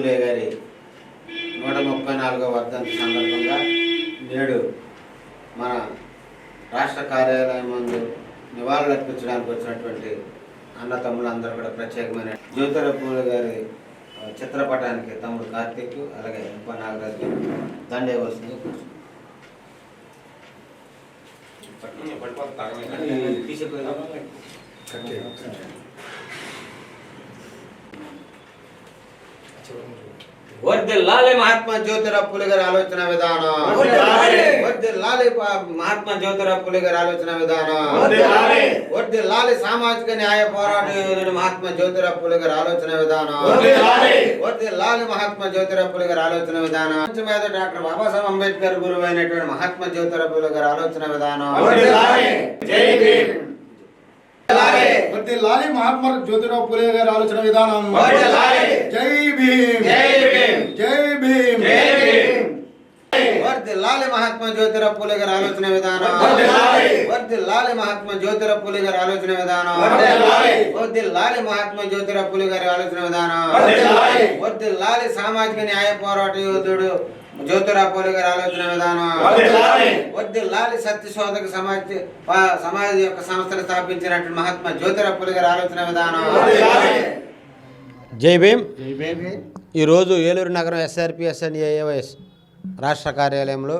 పూలే గారి నూట ముప్పై నాలుగో వర్ధంతి సందర్భంగా నేడు మన రాష్ట్ర కార్యాలయం ముందు నివాళులు అర్పించడానికి వచ్చినటువంటి అన్న తమ్ములందరూ కూడా ప్రత్యేకమైన జ్యోతిర పూలే గారి చిత్రపటానికి తమ్ముడు కార్తీక్ అలాగే ఎంప నాగరాజు గారు. దండేయవలసింది వర్దిల్లాలి మహాత్మా జ్యోతిరావు పులి గారి ఆలోచన విధానం. వర్దిల్లాలి మహాత్మా జ్యోతిరావు పులి గారి ఆలోచన విధానం. వర్దిల్లాలి సామాజిక న్యాయ పోరాట యోధుడు మహాత్మా జ్యోతిరావు పులి గారి ఆలోచన విధానం. వర్దిల్లాలి మహాత్మా జ్యోతిరావు పులి గారి ఆలోచన విధానం మీద డాక్టర్ బాబాసాహెబ్ అంబేద్కర్ గురువు అయినటువంటి మహాత్మా జ్యోతిరావు పులి గారి ఆలోచన విధానం. వర్ధిల్లాలి మహాత్మా జ్యోతిరావు పులే గారి ఆలోచన విధానం. జై భీమ్ జై భీమ్. జై భీమ్ జై భీమ్. వర్దిల్లాలి మహాత్మా జ్యోతిరావు పులి గారి ఆలోచన విధానం వర్ధిల్లాలి. వర్దిల్లాలి మహాత్మా జ్యోతిరావు పులి గారి ఆలోచన విధానం వర్ధిల్లాలి. వర్దిల్లాలి మహాత్మా జ్యోతిరావు పులి గారి ఆలోచన విధానం వర్ధిల్లాలి. వర్దిల్లాలి సామాజిక న్యాయ పోరాట యోధుడు జ్యోతిరావు పులి గారి ఆలోచన విధానం వర్ధిల్లాలి. వర్దిల్లాలి సత్య శోధక సమాజ్ సమాజ యొక్క సంస్థను స్థాపించినటువంటి మహాత్మా జ్యోతిరావు పులి గారి ఆలోచన విధానం. జై భీమ్. ఈరోజు ఏలూరు నగరం ఎస్ఆర్పిఎస్ అండ్ ఏఏవైఎస్ రాష్ట్ర కార్యాలయంలో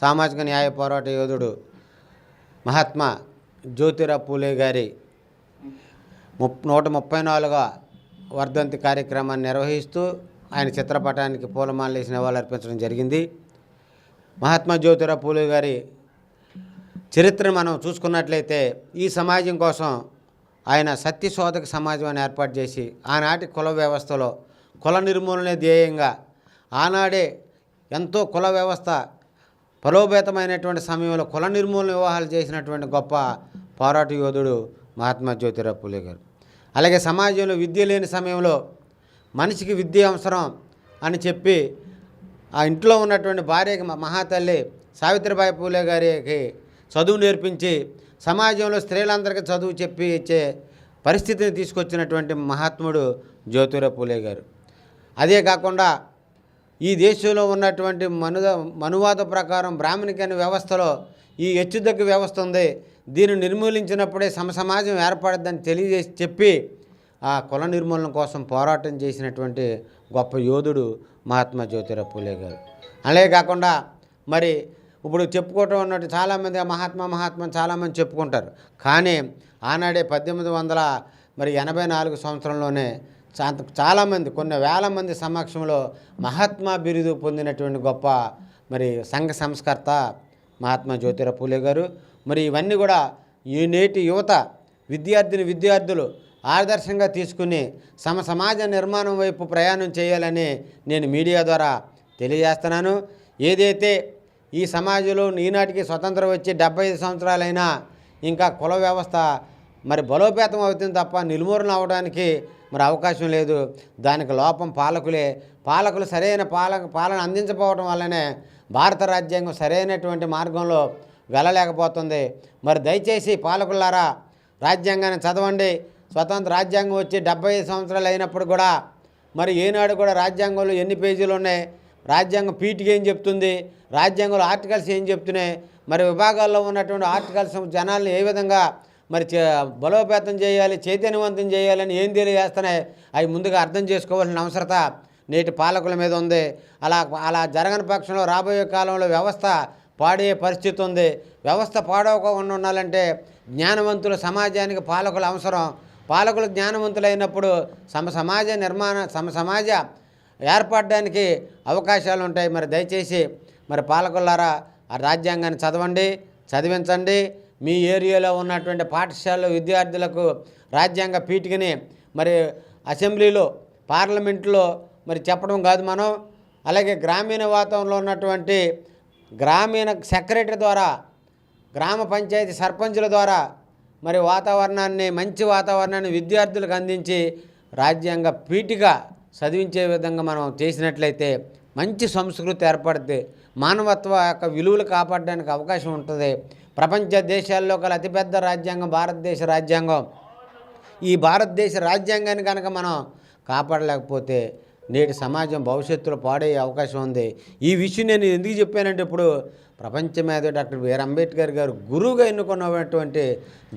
సామాజిక న్యాయ పోరాట యోధుడు మహాత్మా జ్యోతిరావు పూలే గారి నూట ముప్పై నాలుగవ వర్ధంతి కార్యక్రమాన్ని నిర్వహిస్తూ ఆయన చిత్రపటానికి పూలమాలేసి నివాళులు అర్పించడం జరిగింది. మహాత్మా జ్యోతిరావు పూలే గారి చరిత్రను మనం చూసుకున్నట్లయితే ఈ సమాజం కోసం ఆయన సత్యశోధక సమాజం అని ఏర్పాటు చేసి ఆనాటి కుల వ్యవస్థలో కుల నిర్మూలనే ధ్యేయంగా ఆనాడే ఎంతో కుల వ్యవస్థ పరోపేతమైనటువంటి సమయంలో కుల నిర్మూలన వివాహాలు చేసినటువంటి గొప్ప పోరాట యోధుడు మహాత్మా జ్యోతిరావు పూలే గారు. అలాగే సమాజంలో విద్య లేని సమయంలో మనిషికి విద్య అవసరం అని చెప్పి ఆ ఇంట్లో ఉన్నటువంటి భార్యకి మహాతల్లి సావిత్రిబాయి పూలే గారికి చదువు నేర్పించి సమాజంలో స్త్రీలందరికీ చదువు చెప్పి ఇచ్చే పరిస్థితిని తీసుకొచ్చినటువంటి మహాత్ముడు జ్యోతిరావు పూలే గారు. అదే కాకుండా ఈ దేశంలో ఉన్నటువంటి మనుద మనువాద ప్రకారం బ్రాహ్మణికైన వ్యవస్థలో ఈ హెచ్చుతగ్గు వ్యవస్థ ఉంది. దీన్ని నిర్మూలించినప్పుడే సమ సమాజం ఏర్పడద్దని తెలియజేసి చెప్పి ఆ కుల నిర్మూలన కోసం పోరాటం చేసినటువంటి గొప్ప యోధుడు మహాత్మా జ్యోతిరావు పూలే గారు. అలాగే కాకుండా మరి ఇప్పుడు చెప్పుకోవటం ఉన్నట్టు చాలామంది మహాత్మా మహాత్మా చాలామంది చెప్పుకుంటారు. కానీ ఆనాడే పద్దెనిమిది వందల మరి ఎనభై నాలుగు సంవత్సరంలోనే చాలామంది కొన్ని వేల మంది సమక్షంలో మహాత్మా బిరుదు పొందినటువంటి గొప్ప మరి సంఘ సంస్కర్త మహాత్మా జ్యోతిరావు పూలే గారు. మరి ఇవన్నీ కూడా ఈ నేటి యువత విద్యార్థిని విద్యార్థులు ఆదర్శంగా తీసుకుని సమ సమాజ నిర్మాణం వైపు ప్రయాణం చేయాలని నేను మీడియా ద్వారా తెలియజేస్తున్నాను. ఏదైతే ఈ సమాజంలో ఈనాటికి స్వతంత్రం వచ్చి డెబ్బై ఐదు సంవత్సరాలైనా ఇంకా కుల వ్యవస్థ మరి బలోపేతం అవుతుంది తప్ప నిర్మూలన అవడానికి మరి అవకాశం లేదు. దానికి లోపం పాలకులే. పాలకులు సరైన పాలక పాలన అందించకపోవడం వల్లనే భారత రాజ్యాంగం సరైనటువంటి మార్గంలో వెళ్ళలేకపోతుంది. మరి దయచేసి పాలకులారా రాజ్యాంగాన్ని చదవండి. స్వతంత్ర రాజ్యాంగం వచ్చి డెబ్బై ఐదు సంవత్సరాలు అయినప్పుడు కూడా మరి ఏనాడు కూడా రాజ్యాంగంలో ఎన్ని పేజీలు ఉన్నాయి? రాజ్యాంగం పీఠిక ఏం చెప్తుంది? రాజ్యాంగంలో ఆర్టికల్స్ ఏం చెప్తున్నాయి? మరి విభాగాల్లో ఉన్నటువంటి ఆర్టికల్స్ జనాల్ని ఏ విధంగా మరి చే- బలోపేతం చేయాలి చైతన్యవంతం చేయాలని ఏం తెలియజేస్తున్నాయి? అవి ముందుగా అర్థం చేసుకోవాల్సిన అవసరత నేటి పాలకుల మీద ఉంది. అలా అలా జరగని పక్షంలో రాబోయే కాలంలో వ్యవస్థ పాడే పరిస్థితి ఉంది. వ్యవస్థ పాడవకుండా ఉండాలంటే జ్ఞానవంతుల సమాజానికి పాలకుల అవసరం. పాలకులు జ్ఞానవంతులైనప్పుడు సమ సమాజ నిర్మాణ సమ సమాజ ఏర్పడడానికి అవకాశాలు ఉంటాయి. మరి దయచేసి మరి పాలకులారా ఆ రాజ్యాంగాన్ని చదవండి చదివించండి. మీ ఏరియాలో ఉన్నటువంటి పాఠశాలలో విద్యార్థులకు రాజ్యాంగ పీఠికని మరి అసెంబ్లీలో పార్లమెంట్లో మరి చెప్పడం కాదు మనం. అలాగే గ్రామీణ వాతావరణంలో ఉన్నటువంటి గ్రామీణ సెక్రటరీ ద్వారా గ్రామ పంచాయతీ సర్పంచుల ద్వారా మరి వాతావరణాన్ని మంచి వాతావరణాన్ని విద్యార్థులకు అందించి రాజ్యాంగ పీఠిక చదివించే విధంగా మనం చేసినట్లయితే మంచి సంస్కృతి ఏర్పడితే మానవత్వ యొక్క విలువలు కాపాడడానికి అవకాశం ఉంటుంది. ప్రపంచ దేశాల్లో గల అతిపెద్ద రాజ్యాంగం భారతదేశ రాజ్యాంగం. ఈ భారతదేశ రాజ్యాంగాన్ని కనుక మనం కాపాడలేకపోతే నేటి సమాజం భవిష్యత్తులో పాడయ్యే అవకాశం ఉంది. ఈ విషయం నేను ఎందుకు చెప్పానంటే ఇప్పుడు ప్రపంచ మేధ డాక్టర్ బిఆర్ అంబేద్కర్ గారు గురువుగా ఎన్నుకున్నటువంటి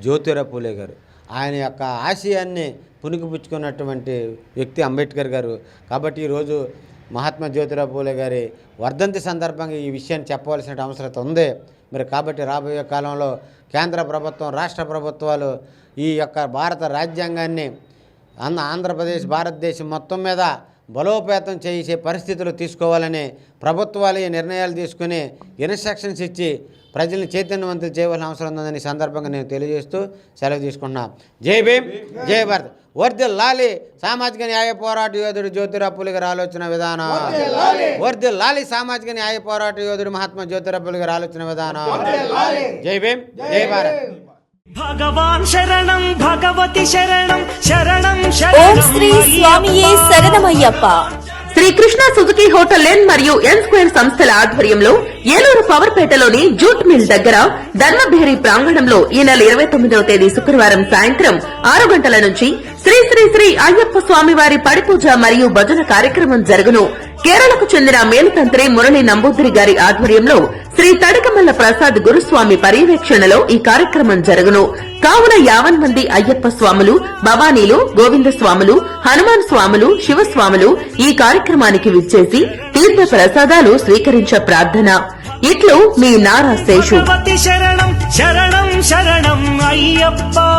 జ్యోతిరావు పూలే గారు. ఆయన యొక్క ఆశయాన్ని పుణికిపుచ్చుకున్నటువంటి వ్యక్తి అంబేద్కర్ గారు. కాబట్టి ఈరోజు మహాత్మా జ్యోతిరావు పూలే గారి వర్ధంతి సందర్భంగా ఈ విషయాన్ని చెప్పవలసిన అవసరం ఉంది. మరి కాబట్టి రాబోయే కాలంలో కేంద్ర ప్రభుత్వం రాష్ట్ర ప్రభుత్వాలు ఈ యొక్క భారత రాజ్యాంగాన్ని అన్న ఆంధ్రప్రదేశ్ భారతదేశం మొత్తం మీద బలోపేతం చేసే పరిస్థితులు తీసుకోవాలని ప్రభుత్వాలు ఈ నిర్ణయాలు తీసుకుని ఇన్స్ట్రక్షన్స్ ఇచ్చి ప్రజల్ని చైతన్యవంతులు చేయవలసిన అవసరం ఉందని సందర్భంగా నేను తెలియజేస్తూ సెలవు తీసుకున్నాను జై భీమ్ జై భారత్. వర్దిల్ లాలి సామాజిక న్యాయ పోరాట యోధుడు జ్యోతిరావు పూలే గారి ఆలోచన విధానం. వర్దిల్ లాలి. సామాజిక న్యాయ పోరాట యోధుడు మహాత్మా జ్యోతిరావు పూలే గారి ఆలోచన విధానం జై భీమ్ జై భారత్. భగవాన్ శరణం భగవతి శరణం శరణం ఓం శరణం శ్రీ స్వామియే శరణమయ్యప్ప. Shri Krishna Suzuki hotel N మరియు ఎన్ స్క్వేర్ సంస్థల ఆధ్వర్యంలో ఏలూరు పవర్పేటలోని జూట్ మిల్ దగ్గర ధర్మభేరి ప్రాంగణంలో ఈ నెల ఇరవై తొమ్మిదవ తేదీ శుక్రవారం సాయంత్రం ఆరు గంటల నుంచి శ్రీ శ్రీ శ్రీ అయ్యప్ప స్వామివారి పడిపూజ మరియు భజన కార్యక్రమం జరుగును. కేరళకు చెందిన మేలుతంత్రి మురళి నంబూద్రి గారి ఆధ్వర్యంలో శ్రీ తడకమల్ల ప్రసాద్ గురుస్వామి పర్యవేక్షణలో ఈ కార్యక్రమం జరుగును. కావున యావన్ మంది అయ్యప్ప స్వాములు భవానీలు గోవింద స్వాములు హనుమాన్ స్వాములు శివస్వాములు ఈ కార్యక్రమానికి విచ్చేసి తీర్థ ప్రసాదాలు స్వీకరించ ప్రార్థన. ఇట్లు మీ నారా శేషు. శరణం శరణం శరణం అయ్యప్ప.